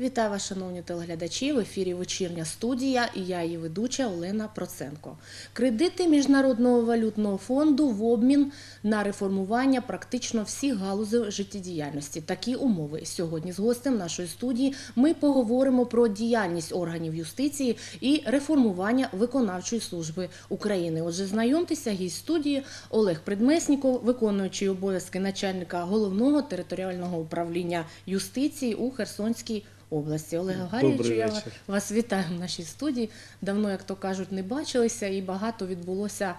Вітаю вас, шановні телеглядачі. В ефірі вечірня студія і я її ведуча Олена Проценко. Кредити Міжнародного валютного фонду в обмін на реформування практично всіх галузей життєдіяльності. Такі умови. Сьогодні з гостем нашої студії ми поговоримо про діяльність органів юстиції і реформування виконавчої служби України. Отже, знайомтеся, гість студії Олег Предмесніков, виконуючий обов'язки начальника головного територіального управління юстиції у Херсонській області. Олега Гарічу, я вечір. вас вітаю в нашій студії. Давно, як то кажуть, не бачилися і багато відбулося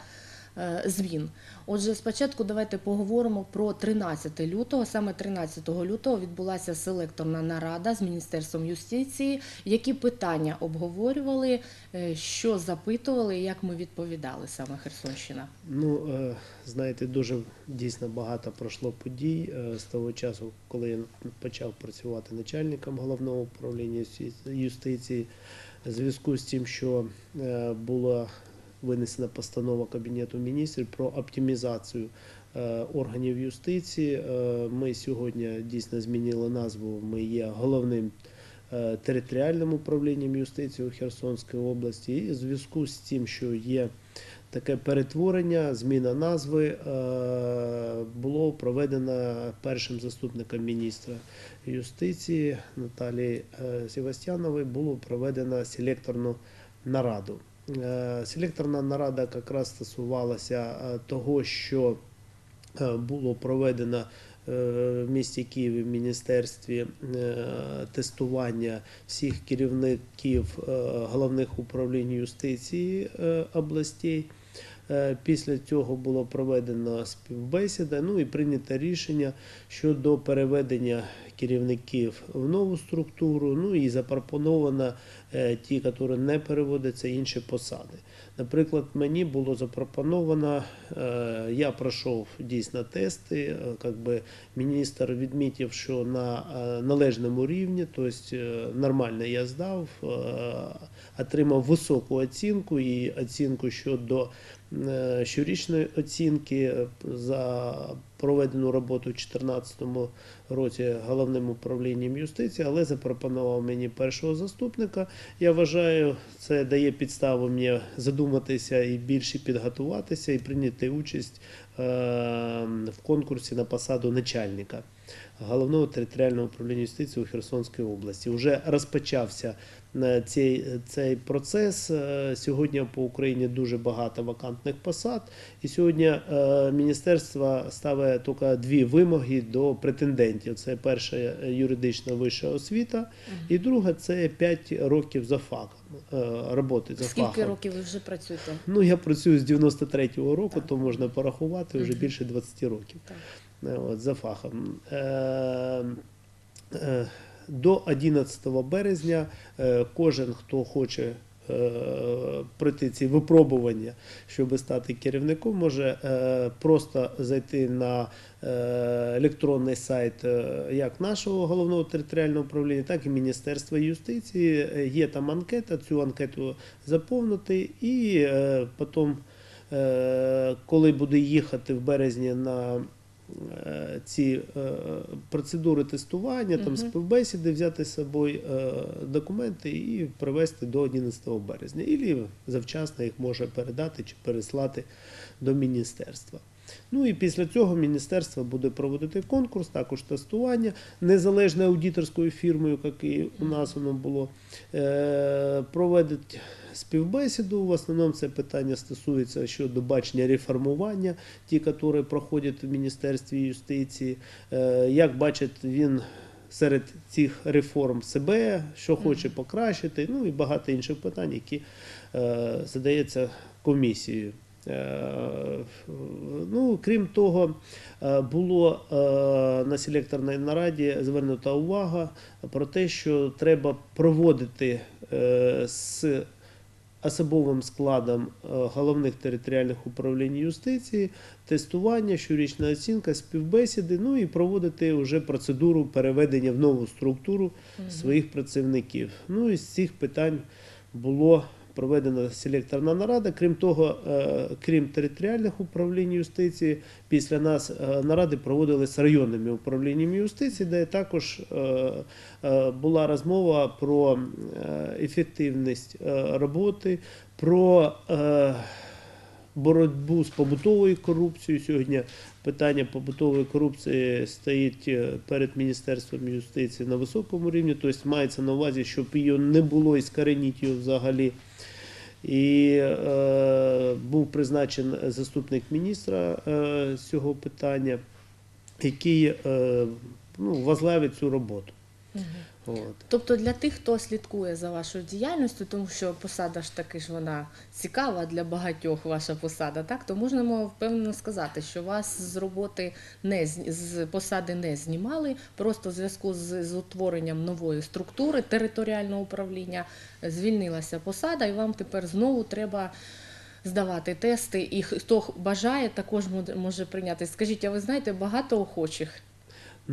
е, змін. Отже, спочатку давайте поговоримо про 13 лютого. Саме 13 лютого відбулася селекторна нарада з Міністерством юстиції. Які питання обговорювали, е, що запитували, як ми відповідали саме Херсонщина? Ну, е, знаєте, дуже дійсно багато пройшло подій з того часу, коли я почав працювати начальником головного управління юстиції. Зв'язку з тим, що була винесена постанова Кабінету міністрів про оптимізацію е, органів юстиції. Е, Ми сьогодні дійсно змінили назву. Ми є головним е, територіальним управлінням юстиції у Херсонській області. І в зв'язку з тим, що є таке перетворення, зміна назви було проведено першим заступником міністра юстиції Наталії Севастьянової було проведено селекторну нараду. Е, Селекторна нарада якраз стосувалася е, того, що е, було проведено в місті Києві в міністерстві тестування всіх керівників головних управлінь юстиції областей. Після цього було проведено співбесіда, ну і прийнято рішення щодо переведення керівників в нову структуру, ну і запропоновано ті, які не переводяться, інші посади. Наприклад, мені було запропоновано, е, я пройшов дійсно тести, Якби би міністр відмітив, що на е, належному рівні, тобто е, нормально я здав, е, отримав високу оцінку і оцінку щодо е, щорічної оцінки е, за проведену роботу у 2014 році головним управлінням юстиції, але запропонував мені першого заступника. Я вважаю, це дає підставу мені задуматися і більше підготуватися і прийняти участь е, в конкурсі на посаду начальника головного територіального управління юстиції у Херсонській області. Уже розпочався е, цей, цей процес. Е, Сьогодні по Україні дуже багато вакантних посад. І сьогодні е, міністерство ставить тільки дві вимоги до претендентів: це перша юридична вища освіта, і друга це 5 років за фахом е, роботи за Скільки фахом. років ви вже працюєте? Ну я працюю з 93-го року, Так. то можна порахувати вже більше 20 років. Так. Е, От, за фахом. Е, е, До 11 березня кожен, хто хоче е, пройти ці випробування, щоб стати керівником, може е, просто зайти на е, електронний сайт як нашого головного територіального управління, так і Міністерства юстиції. Є там анкета, цю анкету заповнити і потім, коли буде їхати в березні на ці е, процедури тестування, там співбесіди, взяти з собою е, документи і привезти до 11 березня. Ілі завчасно їх може передати чи переслати до міністерства. Ну і після цього міністерство буде проводити конкурс, також тестування незалежною аудиторською фірмою, як і у нас воно було, е, проведуть співбесіду. В основному це питання стосується щодо бачення реформування, ті, які проходять в Міністерстві юстиції, Е, як бачить він. Серед цих реформ себе, що хоче покращити, ну і багато інших питань, які е, задається комісією. Е, Ну, крім того, е, було е, на селекторній нараді звернута увага про те, що треба проводити з особовим складом головних територіальних управлінь юстиції тестування, щорічна оцінка, співбесіди, ну і проводити вже процедуру переведення в нову структуру своїх працівників. Ну і з цих питань було проведена селекторна нарада. Крім того, е, крім територіальних управлінь юстиції, після нас е, наради проводились районними управліннями юстиції, де також е, була розмова про ефективність роботи, про боротьбу з побутовою корупцією. Сьогодні питання побутової корупції стоїть е, перед Міністерством юстиції на високому рівні, тобто мається на увазі, щоб її не було і скореніть її взагалі. І е, був призначений заступник міністра е, цього питання, який е, ну, возглавить цю роботу. От. Тобто для тих, хто слідкує за вашою діяльністю, тому що посада ж таки ж вона цікава для багатьох ваша посада, так то можемо впевнено сказати, що вас з роботи не з- посади не знімали. Просто в зв'язку з, з утворенням нової структури територіального управління звільнилася посада, і вам тепер знову треба. Здавати тести, і хто бажає, також може прийняти. Скажіть, а ви знаєте багато охочих?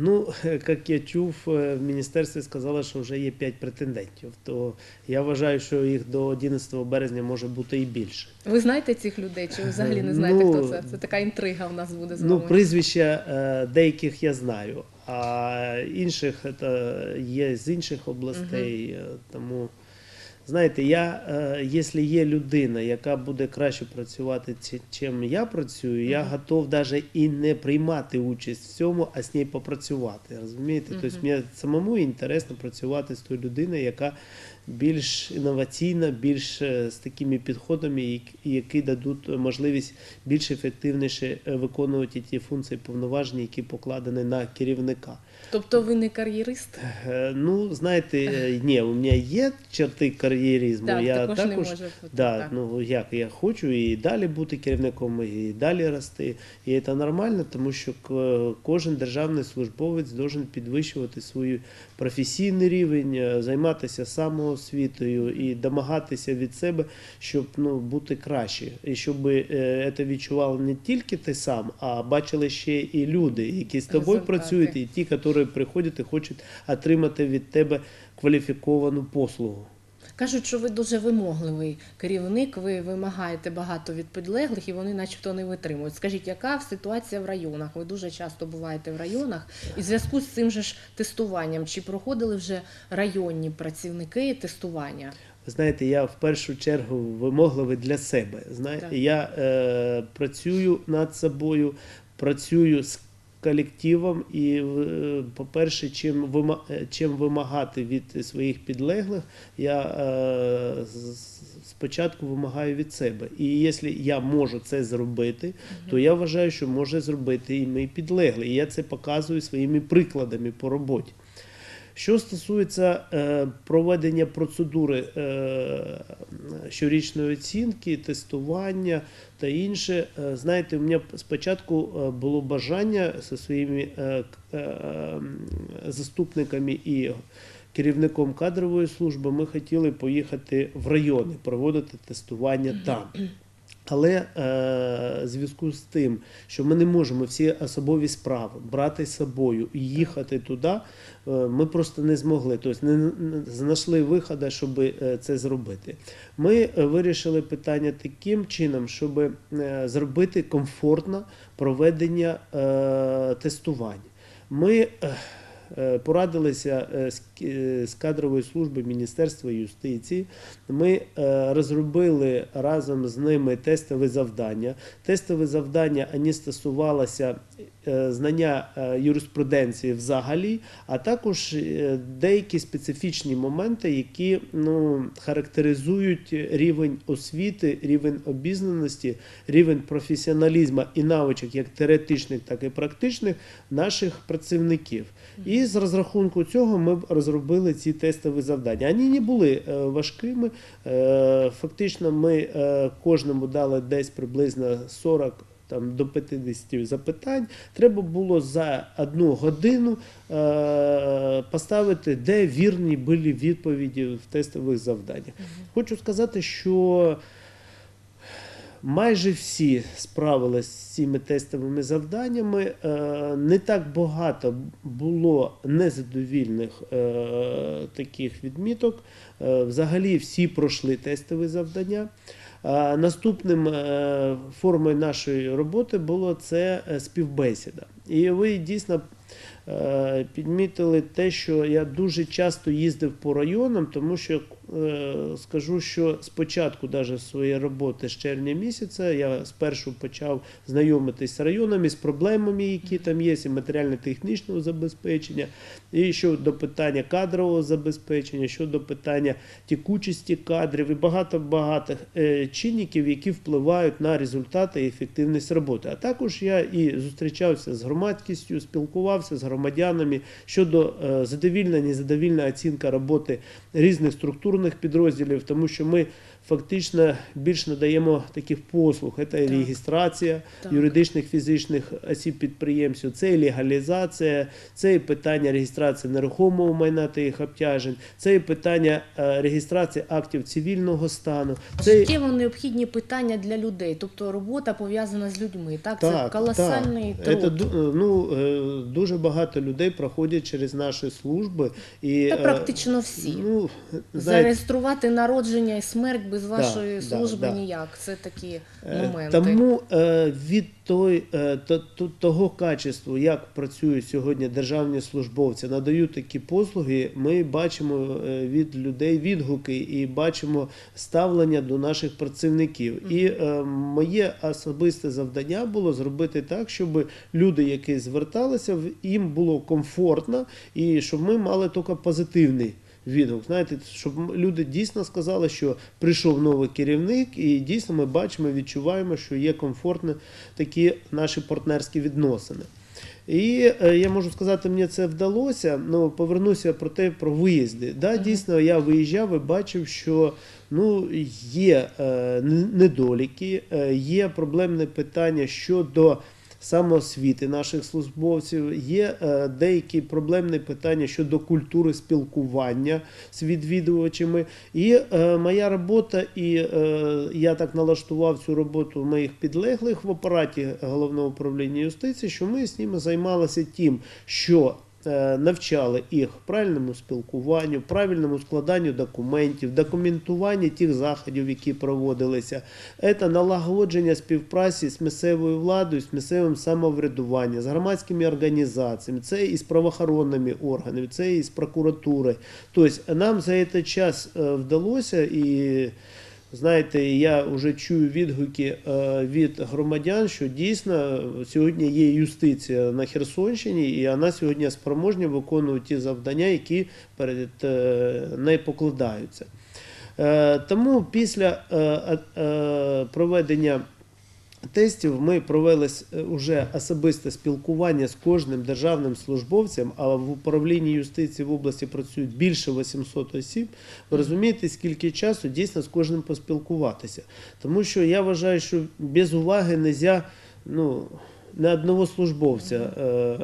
Ну, як я чув, е, в міністерстві сказали, що вже є 5 претендентів. То я вважаю, що їх до 11 березня може бути і більше. Ви знаєте цих людей, чи ви взагалі не знаєте, Ну, хто це? Це така інтрига в нас буде з Ну, вами. прізвища е, деяких я знаю, а інших це є з інших областей. Угу. Тому, знаєте, я, е, якщо є людина, яка буде краще працювати, чим я працюю, я готов навіть і не приймати участь в цьому, а з нею попрацювати. Розумієте? Тобто мені самому інтересно працювати з тою людиною, яка більш інноваційна, більш е, з такими підходами, які- дадуть можливість більш ефективніше е, виконувати ті функції повноваження, які покладені на керівника. Тобто ви не кар'єрист? Е, Ну, знаєте, ні, у мене є черти кар'єризму. Так, я також, також не може бути. Да, так. ну як я хочу і далі бути керівником, і далі рости. І це нормально, тому що кожен державний службовець должен підвищувати свій професійний рівень, займатися самоосвітою і домагатися від себе, щоб ну, бути краще. І щоб е, це відчував не тільки ти сам, а бачили ще і люди, які з тобою Результати. працюють, і ті, які приходять і хочуть отримати від тебе кваліфіковану послугу. Кажуть, що ви дуже вимогливий керівник, ви вимагаєте багато від підлеглих і вони начебто не витримують. Скажіть, яка ситуація в районах? Ви дуже часто буваєте в районах. І в зв'язку з цим же ж тестуванням, чи проходили вже районні працівники тестування? Ви знаєте, я в першу чергу вимогливий для себе. Знаєте, я е, працюю над собою, працюю з колективом, і, е, по-перше, чим, е, чим вимагати від своїх підлеглих, я е, спочатку вимагаю від себе. І якщо я можу це зробити, то я вважаю, що може зробити і мій підлеглий. І я це показую своїми прикладами по роботі. Що стосується е, проведення процедури е, щорічної оцінки, тестування та інше, е, знаєте, у мене спочатку е, було бажання зі своїми е, е, заступниками і керівником кадрової служби, ми хотіли поїхати в райони, проводити тестування там. Але е, зв'язку з тим, що ми не можемо всі особові справи брати з собою і їхати туди, е, ми просто не змогли. Тобто не, знайшли виходу, щоб е, це зробити. Ми е, вирішили питання таким чином, щоб зробити комфортно проведення е, тестувань. Ми порадилися з з кадрової служби Міністерства юстиції. Ми е, розробили разом з ними тестові завдання. Тестові завдання вони стосувалися е, знання е, юриспруденції взагалі, а також деякі специфічні моменти, які ну, характеризують рівень освіти, рівень обізнаності, рівень професіоналізму і навичок, як теоретичних, так і практичних наших працівників. І з розрахунку цього ми розробили ці тестові завдання. Вони не були е, важкими. Е, Фактично, ми е, кожному дали десь приблизно 40 там, до 50 запитань. Треба було за одну годину е, поставити, де вірні були відповіді в тестових завданнях. Хочу сказати, що майже всі справилися з цими тестовими завданнями. Е, Не так багато було незадовільних е, таких відміток. Е, Взагалі всі пройшли тестові завдання. Наступним формою нашої роботи було це співбесіда. І ви дійсно підмітили те, що я дуже часто їздив по районам, тому що скажу, що спочатку своєї роботи з червня місяця я спершу почав знайомитись з районами, з проблемами, які там є, і матеріально-технічного забезпечення, і щодо питання кадрового забезпечення, щодо питання текучості кадрів і багато-багато е, чинників, які впливають на результати і ефективність роботи. А також я і зустрічався з громадськістю, спілкувався з громадянами щодо е, задовільна, незадовільна оцінка роботи різних структурних підрозділів, тому що ми фактично більш надаємо таких послуг. Це Так. реєстрація Так. юридичних фізичних осіб підприємців, це і легалізація, це і питання реєстрації нерухомого майна та їх обтяжень, це і питання е, реєстрації актів цивільного стану. Це Життєво необхідні питання для людей, тобто робота пов'язана з людьми. Так, це колосальний так. труд. Це, ну, е, дуже багато людей проходять через наші служби. І, Та е, практично всі. Ну, знаєте, Зареєструвати народження і смерть без Да, вашої да, служби да. ніяк. Це такі Е, моменти. Тому е, від той, е, то- то- того качеству, як працюють сьогодні державні службовці, надають такі послуги, ми бачимо від людей відгуки і бачимо ставлення до наших працівників. І е, моє особисте завдання було зробити так, щоб люди, які зверталися, їм було комфортно і щоб ми мали тільки позитивний відгук. Знаєте, щоб люди дійсно сказали, що прийшов новий керівник, і дійсно ми бачимо, відчуваємо, що є комфортні такі наші партнерські відносини. І е, я можу сказати, мені це вдалося. Ну, повернуся про те про виїзди. Да, Дійсно, я виїжджав і бачив, що ну, є е, недоліки, е, є проблемне питання щодо самоосвіти наших службовців, є е, деякі проблемні питання щодо культури спілкування з відвідувачами. І е, моя робота, і е, я так налаштував цю роботу моїх підлеглих в апараті головного управління юстиції, що ми з ними займалися тим, що навчали їх правильному спілкуванню, правильному складанню документів, документуванню тих заходів, які проводилися. Це налагодження співпраці з місцевою владою, з місцевим самоврядуванням, з громадськими організаціями, це і з правоохоронними органами, це і з прокуратури. Тобто нам за цей час е, вдалося і. Знаєте, я вже чую відгуки е, від громадян, що дійсно сьогодні є юстиція на Херсонщині, і вона сьогодні спроможна виконувати ті завдання, які перед е, нею покладаються. Е, Тому після проведення тестів ми провели вже особисте спілкування з кожним державним службовцем, а в управлінні юстиції в області працюють більше 800 осіб. Ви розумієте, скільки часу дійсно з кожним поспілкуватися. Тому що я вважаю, що без уваги не можна ну, не одного службовця е,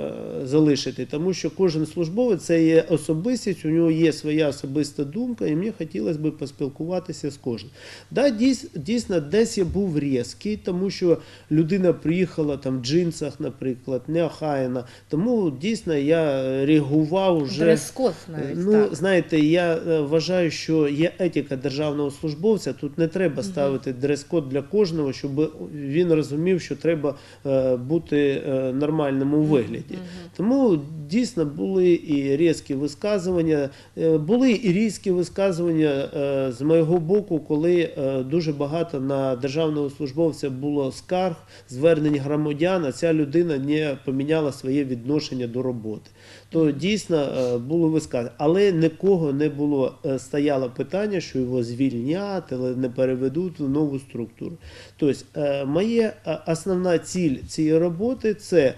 залишити, тому що кожен службовець це є особистість, у нього є своя особиста думка, і мені хотілося б поспілкуватися з кожним. Да, дійсно, десь я був різкий, тому що людина приїхала там в джинсах, наприклад, неохайна. Тому дійсно я реагував вже. Дрес-код навіть Ну, так. знаєте, я е, вважаю, що є етика державного службовця. Тут не треба ставити дрес-код для кожного, щоб він розумів, що треба е, бути нормальному вигляді. Тому дійсно були і різкі висказування, е, були і різкі висказування е, з моєго боку, коли е, дуже багато на державного службовця було скарг, звернень громадян, а ця людина не поміняла своє відношення до роботи. То дійсно було висказано. Але нікого не було стояло питання, що його звільнять, але не переведуть в нову структуру. Тобто, е, основна ціль цієї роботи це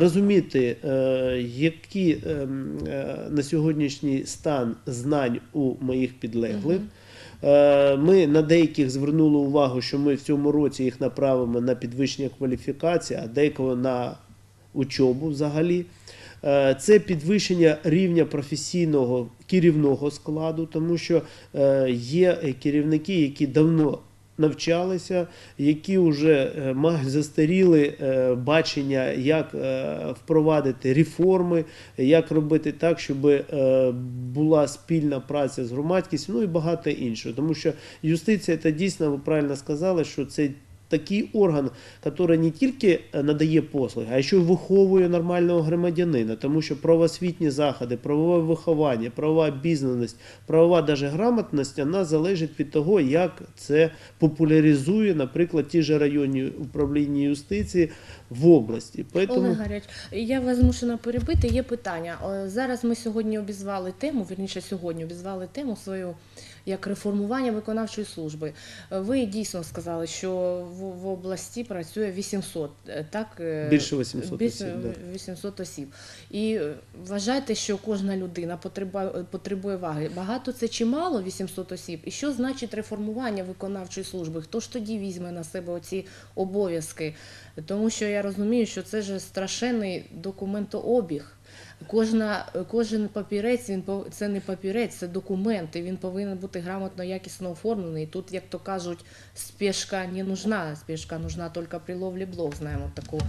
розуміти, які ем, е, на сьогоднішній стан знань у моїх підлеглих. Е, Ми на деяких звернули увагу, що ми в цьому році їх направимо на підвищення кваліфікації, а деякого на учобу взагалі. Е, Це підвищення рівня професійного керівного складу, тому що є керівники, які давно навчалися, які вже е, мають застаріли е, бачення, як е, впровадити реформи, як робити так, щоб була спільна праця з громадськістю, ну і багато іншого. Тому що юстиція це дійсно, ви правильно сказали, що це. Такий орган, який не тільки е, надає послуги, а ще й виховує нормального громадянина, тому що правоосвітні заходи, правове виховання, правова обізнаність, правова даже грамотність, вона залежить від того, як це популяризує, наприклад, ті ж районні управління юстиції в області. Поэтому... Олег Гаряч, я вас змушена перебити. Є питання. Зараз ми сьогодні обізвали тему, вірніше сьогодні обізвали тему свою як реформування виконавчої служби. Е, Ви дійсно сказали, що в, в області працює 800, е, так? е, Більше 800 більше осіб, да. 800 осіб. І е, вважайте, що кожна людина потребує, потребує ваги. Багато це чи мало 800 осіб? І що значить реформування виконавчої служби? Хто ж тоді візьме на себе оці обов'язки? Тому що я розумію, що це ж страшенний документообіг. Кожна, кожен папірець він це не папірець, це документ, і він повинен бути грамотно, якісно оформлений. Тут, як то кажуть, спешка не нужна, спешка нужна тільки при ловлі блок. знаємо таку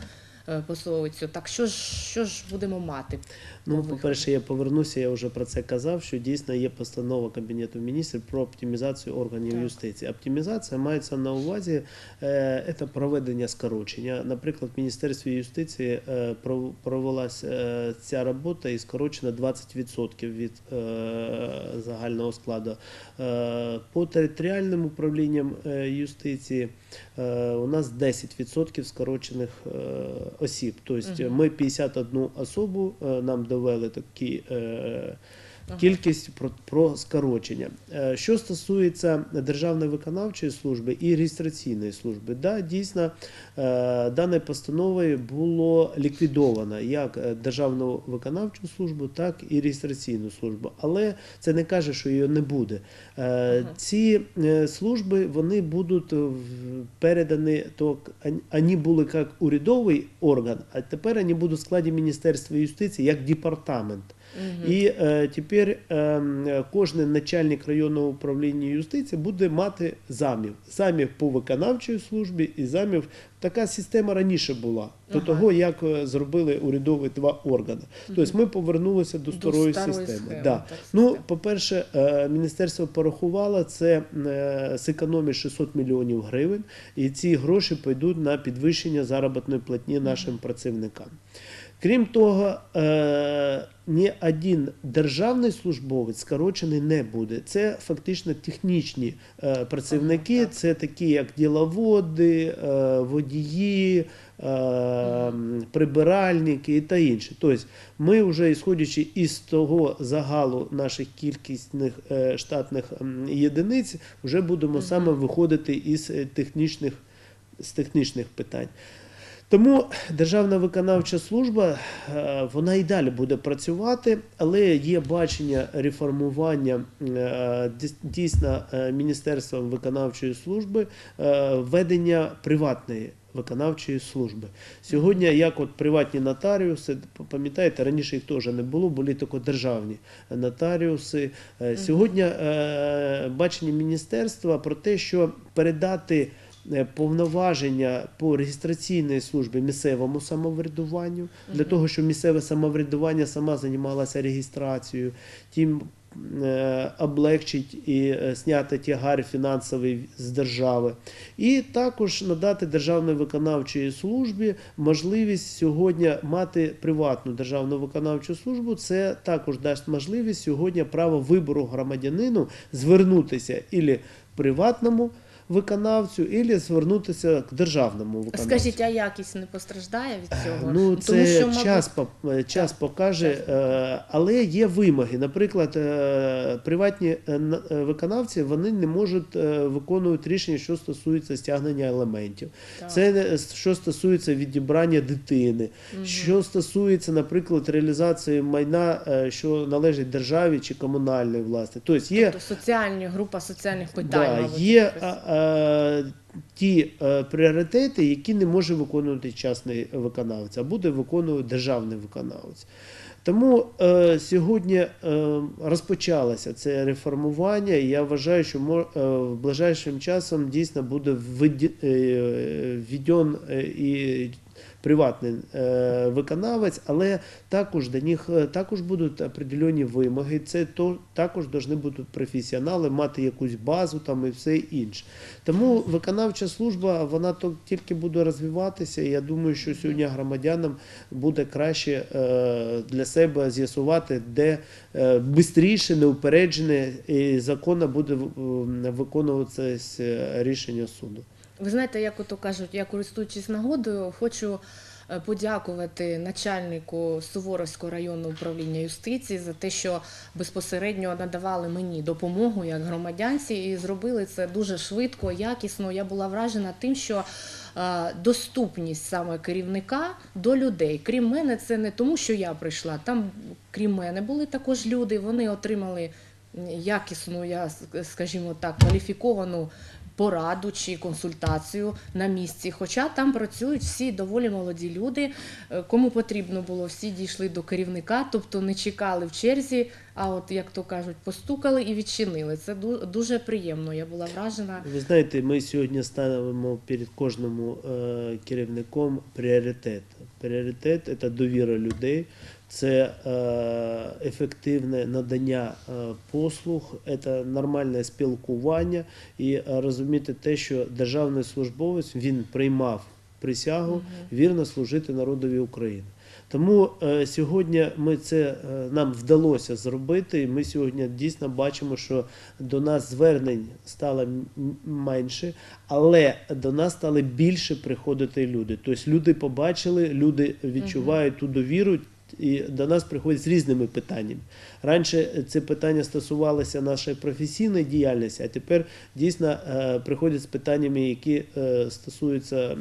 е, пословицю. Так що ж, що ж будемо мати? Ну, по-перше, я повернуся, я вже про це казав, що дійсно є постанова Кабінету міністрів про оптимізацію органів Так. юстиції. Оптимізація мається на увазі е, це проведення скорочення. Наприклад, в Міністерстві юстиції е, провелась е, ця робота і скорочено 20% від е, загального складу. Е, по територіальним управлінням е, юстиції е, у нас 10% скорочених е, осіб. Тобто ми 51 особу е, нам довели такі. е. Кількість про, про скорочення. Е, Що стосується Державної виконавчої служби і реєстраційної служби, да, дійсно е, даною постановою було ліквідовано як е, Державну виконавчу службу, так і реєстраційну службу. Але це не каже, що її не буде. Ці служби вони будуть передані, то вони були як урядовий орган, а тепер вони будуть в складі Міністерства юстиції як департамент. І е, тепер е, кожен начальник районного управління юстиції буде мати замів. Замів по виконавчій службі і замів. Така система раніше була до Ага. того, як е, зробили урядові два органи. Тобто ми повернулися до старої старої системи. схеми, Да. так, Ну, по-перше, е, міністерство порахувало це е, зекономить 600 мільйонів гривень, і ці гроші підуть на підвищення заробітної платні нашим працівникам. Крім того, е, ні один державний службовець скорочений не буде. Це фактично технічні е, працівники, це такі як діловоди, е, водії, прибиральники і та інше. Тобто ми вже ісходячи із того загалу наших кількісних штатних єдиниць, вже будемо саме виходити із технічних, з технічних питань. Тому Державна виконавча служба е, вона і далі буде працювати, але є бачення реформування е, дійсно е, Міністерством виконавчої служби введення приватної виконавчої служби. Сьогодні, як от приватні нотаріуси, пам'ятаєте, раніше їх теж не було, були тільки державні нотаріуси. Сьогодні бачення міністерства про те, що передати повноваження по реєстраційній службі місцевому самоврядуванню, для того, щоб місцеве самоврядування сама займалася реєстрацією, тим е, облегчить і е, зняти тягар фінансовий з держави. І також надати Державної виконавчої службі можливість сьогодні мати приватну державну виконавчу службу. Це також дасть можливість сьогодні право вибору громадянину звернутися ілі приватному виконавцю, ілі звернутися к державному виконавцю. Скажіть, а якість не постраждає від цього? Ну, це мабуть, час, по- е, час покаже, час е, але є вимоги. Наприклад, е, приватні е, на- виконавці вони не можуть виконувати рішення, що стосується стягнення елементів. Так. Це що стосується відібрання дитини, Мгм. що стосується, наприклад, реалізації майна, що належить державі чи комунальної власності. Тобто є Тобто соціальні група соціальних питань. Да, мабуть, є а, а, ті е, пріоритети, які не може виконувати частний виконавець, а буде виконувати державний виконавець. Тому е, сьогодні е, розпочалося це реформування, і я вважаю, що мо- е, в ближайшим часом дійсно буде е, введен е, і приватний е, виконавець, але також до них е, також будуть определені вимоги. Це то також повинні бути професіонали, мати якусь базу там і все інше. Тому виконавча служба вона то тільки буде розвиватися. Я думаю, що сьогодні громадянам буде краще е, для себе з'ясувати, де швидше, неупереджене і законно буде виконуватися рішення суду. Ви знаєте, як ото кажуть, я користуючись нагодою, хочу е, подякувати начальнику Суворовського районного управління юстиції за те, що безпосередньо надавали мені допомогу як громадянці, і зробили це дуже швидко, якісно. Я була вражена тим, що е, доступність саме керівника до людей. Крім мене, це не тому, що я прийшла. Там, крім мене, були також люди. Вони отримали якісну, я скажімо так, кваліфіковану пораду чи консультацію на місці. Хоча там працюють всі доволі молоді люди. Е, Кому потрібно було, всі дійшли до керівника, тобто не чекали в черзі, а от як то кажуть, постукали і відчинили. Це дуже приємно. Я була вражена. Ви знаєте, ми сьогодні ставимо перед кожним е, керівником пріоритет. Пріоритет це довіра людей, це е, ефективне надання е, послуг, це нормальне спілкування і е, розуміти те, що державний службовець він приймав присягу вірно служити народові України. Тому сьогодні ми це нам вдалося зробити. І ми сьогодні дійсно бачимо, що до нас звернень стало менше, але до нас стали більше приходити люди. Тобто люди побачили, люди відчувають ту довіру. І до нас приходять з різними питаннями. Раніше це питання стосувалося нашої професійної діяльності, а тепер дійсно е, приходять з питаннями, які е, стосуються е,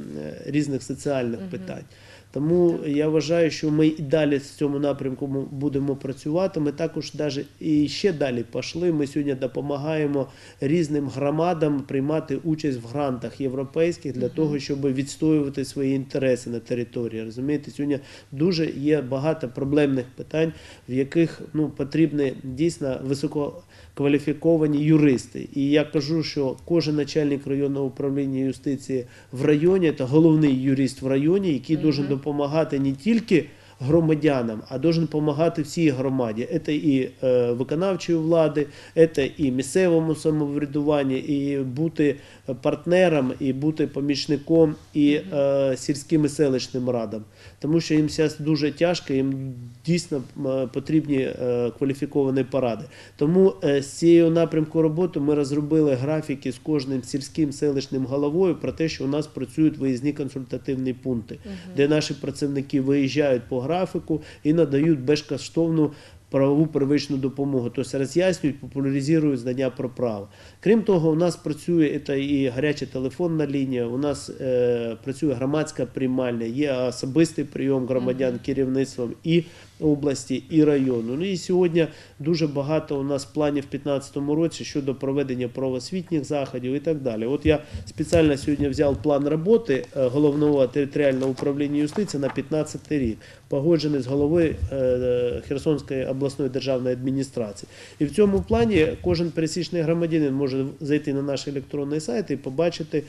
різних соціальних питань. Тому я вважаю, що ми і далі в цьому напрямку будемо працювати. Ми також навіть і ще далі пішли. Ми сьогодні допомагаємо різним громадам приймати участь в грантах європейських для того, щоб відстоювати свої інтереси на території. Розумієте, сьогодні дуже є багато проблемних питань, в яких ну потрібні дійсно висококваліфіковані юристи. І я кажу, що кожен начальник районного управління юстиції в районі це головний юрист в районі, який должен допомагати не тільки громадянам, а должен допомагати всій громаді. Це і е, виконавчої влади, це і місцевому самоврядуванню, і бути партнером, і бути помічником, і е, сільським і селищним радам. Тому що їм зараз дуже тяжко, їм дійсно е, потрібні е, кваліфіковані поради. Тому е, з цією напрямку роботи ми розробили графіки з кожним сільським селищним головою про те, що у нас працюють виїзні консультативні пункти, де наші працівники виїжджають по графіку і надають безкоштовну правову первичну допомогу, тобто роз'яснюють, популяризують знання про право. Крім того, у нас працює це і гаряча телефонна лінія, у нас е, працює громадська приймальня, є особистий прийом громадян керівництвом і області, і району. Ну і сьогодні дуже багато у нас планів в 2015 році щодо проведення правоосвітніх заходів і так далі. От я спеціально сьогодні взяв план роботи е, головного територіального управління юстиції на 15 рік, погоджений з головою е, Херсонської обласної державної адміністрації. І в цьому плані кожен пересічний громадянин може зайти на наш електронний сайт і побачити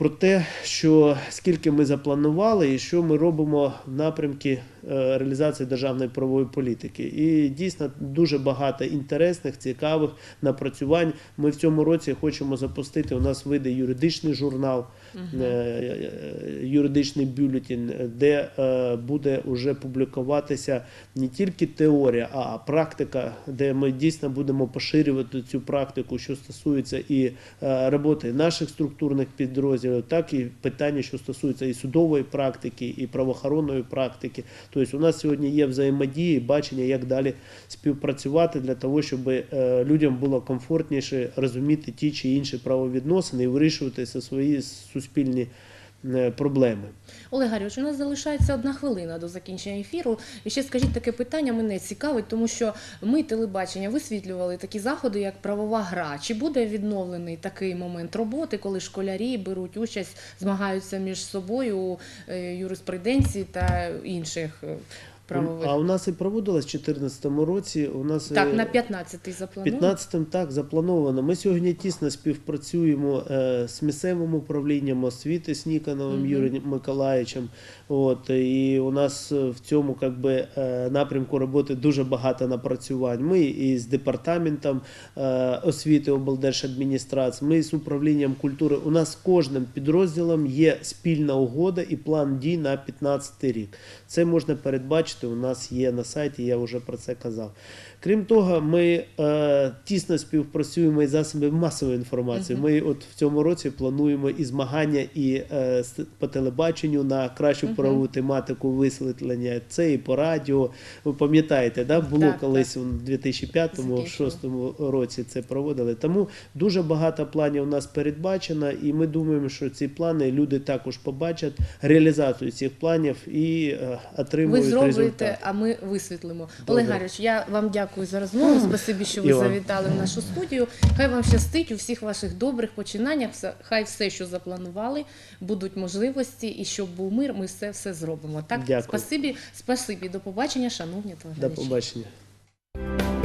про те, що скільки ми запланували і що ми робимо в напрямку е, реалізації державної правової політики. І дійсно дуже багато інтересних, цікавих напрацювань. Ми в цьому році хочемо запустити. У нас вийде юридичний журнал, юридичний бюлетень, де е, буде вже публікуватися не тільки теорія, а практика, де ми дійсно будемо поширювати цю практику, що стосується і е, роботи наших структурних підрозділів, так і питання, що стосується і судової практики, і правоохоронної практики. Тобто у нас сьогодні є взаємодії, бачення, як далі співпрацювати для того, щоб е, людям було комфортніше розуміти ті чи інші правовідносини і вирішувати свої суспільні е, проблеми. Олег Гарійович, у нас залишається одна хвилина до закінчення ефіру. І ще скажіть таке питання, мене цікавить, тому що ми, телебачення, висвітлювали такі заходи, як правова гра. Чи буде відновлений такий момент роботи, коли школярі беруть участь, змагаються між собою у е, юриспруденції та інших? Правових. А у нас і проводилось в 2014 році. У нас Так, на 15-й заплановано. 15-м так заплановано. Ми сьогодні тісно співпрацюємо е, з місцевим управлінням освіти з Ніконовим Мгм. Юрієм Миколаївичем. От і у нас в цьому как би, е, напрямку роботи дуже багато напрацювань. Ми і з департаментом е, освіти облдержадміністрації, ми з управлінням культури. У нас з кожним підрозділом є спільна угода і план дій на 15 рік. Це можна передбачити. У нас є на сайті. Я вже про це казав. Крім того, ми е, тісно співпрацюємо із засобами масової інформації. Ми от в цьому році плануємо і змагання і е, по телебаченню на кращу Мгм. правову тематику висвітлення. Це і по радіо. Ви пам'ятаєте, да? було Так, колись у 2005-2006 році це проводили. Тому дуже багато планів у нас передбачено, і ми думаємо, що ці плани люди також побачать реалізацію цих планів і е, Ви отримують зробите, результат. а ми висвітлимо. Олег Гарійович, я вам дякую за розмову. Спасибі, що ви завітали в нашу студію. Хай вам щастить у всіх ваших добрих починаннях. Хай все, що запланували, будуть можливості, і щоб був мир, ми все все зробимо. Так, Дякую. спасибі, спасибі. До побачення, шановні До телеглядачі. побачення.